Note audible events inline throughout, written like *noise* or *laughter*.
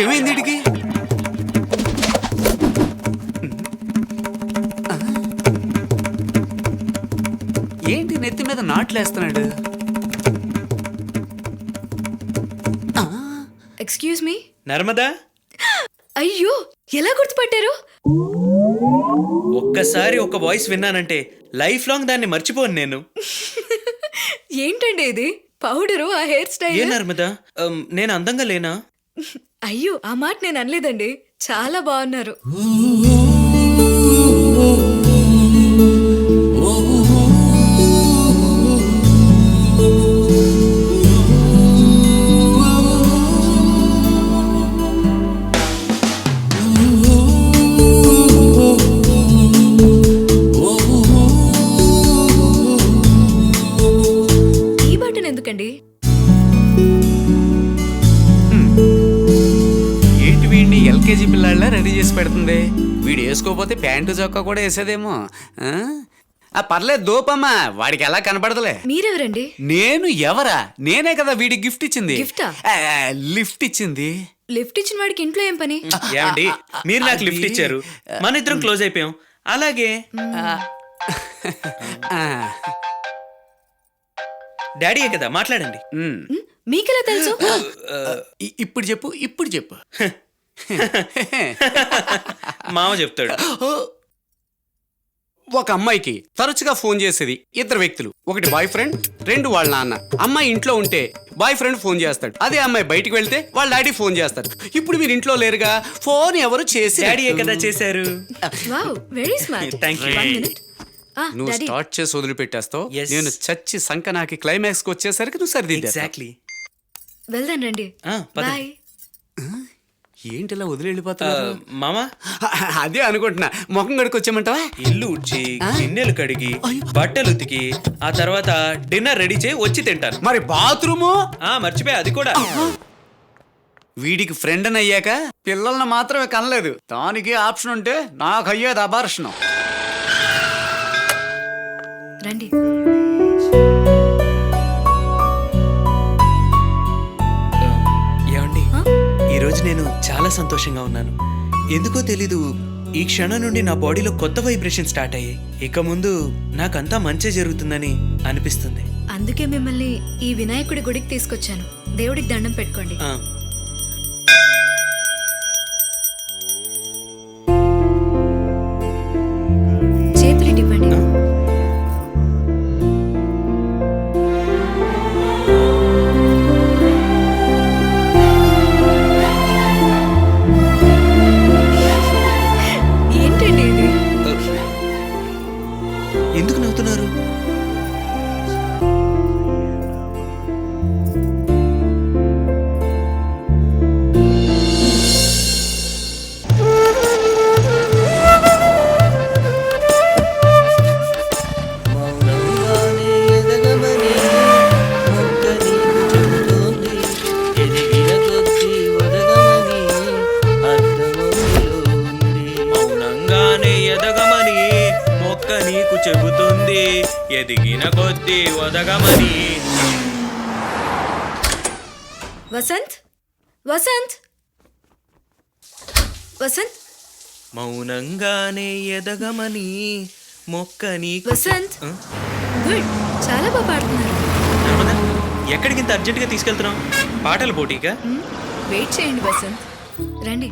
ఏమైంది ఇడికి ఏంటి నెత్తి మీద నాట్లేస్తున్నాడు? Excuse me Narmada? అయ్యో ఎలా గుర్తుపట్టారు? ఒక్కసారి ఒక వాయిస్ విన్నానంటే లైఫ్ లాంగ్ దాన్ని మర్చిపోను నేను. ఏంటండి ఇది? పౌడరు ఆ హెయిర్ ఏ స్టైల్ నర్మదా? అమ్, నేను అందంగా లేనా? అయ్యో ఆ మాట నేను అనలేదండి. చాలా బాగున్నారు. వీడిని ఎల్కేజీ పిల్లాళ్ళ రెడీ చేసి పెడుతుంది. వీడు వేసుకోపోతే ప్యాంటు చొక్కా కూడా వేసేదేమో. ఆ? ఆ పర్లేదు దోపమ్మా. వాడికి ఎలా కనపడదులే. మీరెవరండి? నేను ఎవరా? నేనే కదా వీడి గిఫ్ట్ ఇచ్చింది. లిఫ్ట్ ఇచ్చింది. లిఫ్ట్ ఇచ్చిన వాడికి ఇంట్లో ఏం పని? ఏమండి మీరు నాకు లిఫ్ట్ ఇచ్చారు. మన ఇద్దరం క్లోజ్ అయిపోయాం. అలాగే ఆ, డాడీయే కదా మాట్లాడండి. మీకెలా తెలుసు? ఇప్పుడు చెప్పు ఇప్పుడు చెప్పు. *laughs* మామ చెప్తాడు. ఒక అమ్మాయికి తరచుగా ఫోన్ చేసేది ఇద్దరు వ్యక్తులు. ఒకటి బాయ్ ఫ్రెండ్ రెండు వాళ్ళ నాన్న. అమ్మాయి ఇంట్లో ఉంటే బాయ్ ఫ్రెండ్ ఫోన్ చేస్తాడు. అదే అమ్మాయి బయటికి వెళ్తే వాళ్ళ డాడీ ఫోన్ చేస్తాడు. ఇప్పుడు మీరు ఇంట్లో లేరుగా ఫోన్ ఎవరు చేసి డాడీయే కదా చేశారు? వెరీ స్మార్ట్ మినిట్ నువ్వు డాడీ స్టార్ట్ చేసి వదిలిపెట్టేస్తావు. నేను చచ్చి సంకనాకి క్లైమాక్స్కి వచ్చేసరికి నువ్వు సరిదిద్దా ఎగ్జాక్ట్లీ వెళ్దాం రండి. బాయ్ ఏంటి ఇలా వదిలి వెళ్ళిపోతున్నారు? మామ? అదే అనుకుంటున్నా. ముఖం గడికి వచ్చామంటావా ఇల్లు ఉడ్చి గిన్నెలు కడిగి బట్టలు ఉతికి ఆ తర్వాత డిన్నర్ రెడీ చేయి వచ్చి తింటాను. మరి బాత్రూము? ఆ మర్చిపోయా అది కూడా. వీడికి ఫ్రెండ్ అని అయ్యాక పిల్లల్ని మాత్రమే కనలేదు. దానికి ఆప్షన్ ఉంటే నాకు అయ్యేది అబార్షణం. రండి. నేను చాలా సంతోషంగా ఉన్నాను. ఎందుకో తెలీదు ఈ క్షణం నుండి నా బాడీలో కొత్త వైబ్రేషన్ స్టార్ట్ అయ్యాయి. ఇక ముందు నాకంతా మంచి జరుగుతుందని అనిపిస్తుంది. అందుకే మిమ్మల్ని ఈ వినాయకుడి గుడికి తీసుకొచ్చాను. దేవుడికి దండం పెట్టుకోండి. చెబుతుంది ఎదిగిన కొద్దీ ఒదగమని. వసంత్? వసంత్? వసంత్? మౌనంగానే ఎదగమని మొక్క నీకు వసంత్? గుడ్. చాలా బాగా పాడుతున్నారు. నర్మదా, ఎక్కడికి ఇంత అర్జెంటుగా తీసుకెళ్తున్నాం పాటల పోటీగా వెయిట్ చేయండి వసంత్. రండి.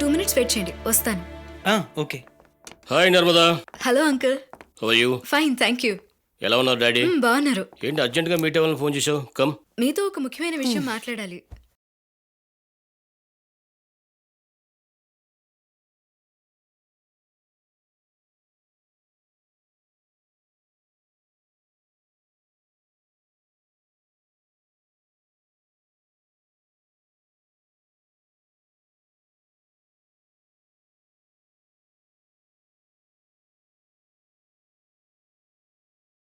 టూ మినిట్స్ వెయిట్ చేయండి. వస్తాను. Okay. Hi Narmada. Hello uncle. How you fine thank you ఎలా ఉన్నారు డాడీ? బాగున్నారు. ఏంటి అర్జెంట్గా మీట్ అవ్వాలని ఫోన్ చేసావు కమ్ మీతో ఒక ముఖ్యమైన విషయం మాట్లాడాలి.